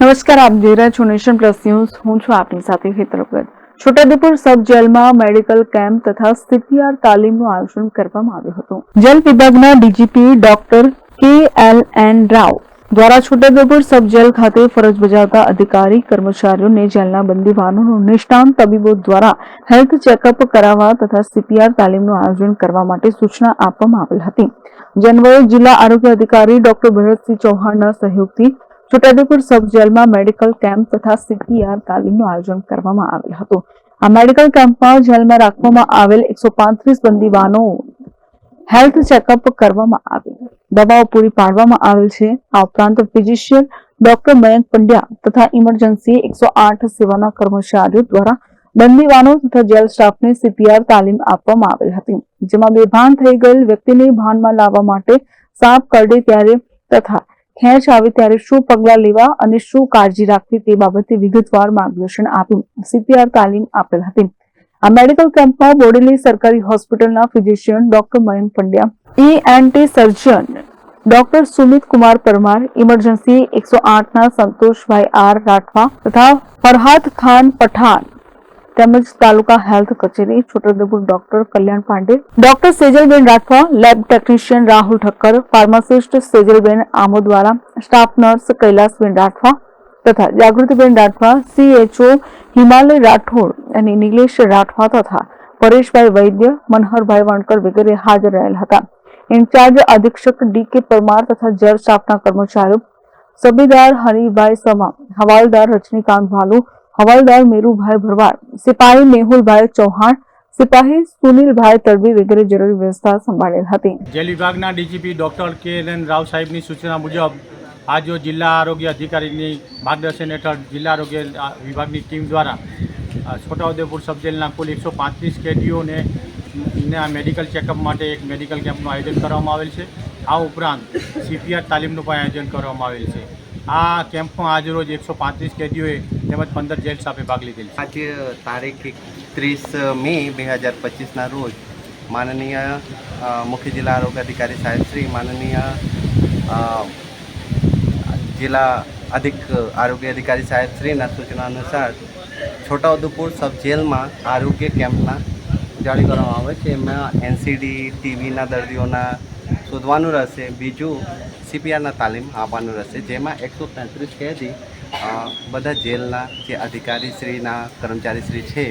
નમસ્કાર, આપ જોઈ રહ્યા છો નેશન પ્લસ ન્યૂઝ. હું છું આપની સાથે હેતરગર છોટાઉદેપુર સબ જેલમાં મેડિકલ કેમ્પ તથા સીપીઆર તાલીમનું આયોજન કરવામાં આવ્યું હતું. જેલ વિભાગના DGP doctor K L N Rao દ્વારા છોટાઉદેપુર સબ જેલ ખાતે ફરજ બજાવતા અધિકારી, કર્મચારીઓને જેલના બંદીવાનોનું નિષ્ણાંત તબીબો દ્વારા હેલ્થ ચેકઅપ કરાવવા તથા સીપીઆર તાલીમનું આયોજન કરવા માટે સૂચના આપવામાં આવેલ હતી. જનવરે જિલ્લા આરોગ્ય અધિકારી ડોક્ટર ભરતસિંહ ચૌહાણના સહયોગથી છોટાઉદેપુર સબ જેલમાં મેડિકલ કેમ્પ તથા સીપીઆર તાલીમનું આયોજન કરવામાં આવેલ હતું. આ મેડિકલ કેમ્પમાં જેલમાં રાખવામાં આવેલ એકસો બંદીવાનો હેલ્થ ચેકઅપ કરવામાં આવેલ દવાઓ પૂરી પાડવામાં આવેલ છે. આ ઉપરાંત ફિઝિશિયન ડોક્ટર મયંક પંડ્યા તથા ઇમરજન્સી એકસો આઠ સેવાના કર્મચારીઓ દ્વારા બંદીવાનો તથા જેલ સ્ટાફને સીપીઆર તાલીમ આપવામાં આવેલ હતી, જેમાં બેભાન થઈ ગયેલ વ્યક્તિને ભાનમાં લાવવા માટે સાપ કરડે ત્યારે તથા ખેંચ આવે ત્યારે શું પગલાં લેવા અને શું કાળજી રાખવી તે બાબતે વિગતવાર માર્ગદર્શન આપ્યું સીપીઆર તાલીમ આપેલ હતી. આ મેડિકલ કેમ્પમાં બોડેલી સરકારી હોસ્પિટલના physician doctor Mayank Pandya ENT surgeon doctor Sumit Kumar Parmar, emergency એકસો આઠના સંતોષભાઈ આર રાઠવા તથા ફરહાદ ખાન પઠાણ તેમજ તાલુકા હેલ્થ કચેરી, Chhotaudepur doctor Kalyan Pandey, doctor Sejalben Rathwa, lab technician Rahul Thakkar, pharmacist Sejalben Amodwala, staff nurse Kailasben Rathwa તથા Jagrutiben Rathwa, CHO Himalay Rathod અને નિલેશ રાઠવા તથા પરેશભાઈ વૈદ્ય, મનહરભાઈ વણકર વગેરે હાજર રહેલ હતા. ઇન્ચાર્જ અધિક્ષક ડી કે પરમાર તથા જેલ સ્ટાફના કર્મચારીઓ સબીદાર હરિભાઈ સમા, હવાલદાર રજનીકાંત ભાલુ હવાલદાર મેરુભાઈ ભરવાડ સિપાહી મેહુલભાઈ ચૌહાણ સિપાહી સુનિલભાઈ તડવી વગેરે જરૂરી વ્યવસ્થા સંભાળેલ હતી જેલ વિભાગના DGP doctor K N Rao સાહેબની સૂચના મુજબ આજ જિલ્લા આરોગ્ય અધિકારીની માર્ગદર્શન હેઠળ જિલ્લા આરોગ્ય વિભાગની ટીમ દ્વારા છોટાઉદેપુર સબ જેલના કુલ એકસો પાંત્રીસ કેદીઓને ને મેડિકલ ચેકઅપ માટે એક મેડિકલ કેમ્પનું આયોજન કરવામાં આવેલ છે. આ ઉપરાંત સીપીઆર તાલીમનું પણ આયોજન કરવામાં આવેલ છે. આ કેમ્પમાં આજરોજ એકસો પાંત્રીસ કેદીઓએ તેમજ પંદર જેલ સ્ટાફે ભાગ લીધેલ આજે તારીખ એકત્રીસ મે બે હજાર પચીસના રોજ માનનીય મુખ્ય જિલ્લા આરોગ્ય અધિકારી સાહેબ શ્રી, માનનીય જિલ્લા અધિક આરોગ્ય અધિકારી સાહેબ શ્રીના સૂચના અનુસાર છોટાઉદેપુર સબ જેલમાં આરોગ્ય કેમ્પના જાળી કરવામાં આવે છે. એમાં એનસીડી ટીવીના દર્દીઓના શોધવાનું રહેશે. બીજું સીપીઆરના તાલીમ આપવાનું રહેશે જેમાં એકસો પાંત્રીસ કેદી બધા જેલના જે અધિકારીશ્રીના કર્મચારીશ્રી છે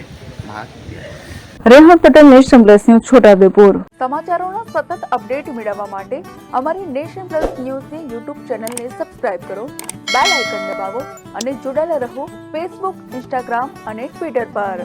ભાગ લે. Rehan Patel nation plus news Chhota Udepur. સમાચારોના સતત અપડેટ મેળવવા માટે અમારી નેશન પ્લસ ન્યૂઝની યુટ્યુબ ચેનલને સબસ્ક્રાઇબ કરો બેલ આઇકન દબાવો અને જોડાયેલા રહો ફેસબુક ઇન્સ્ટાગ્રામ અને ટ્વિટર પર.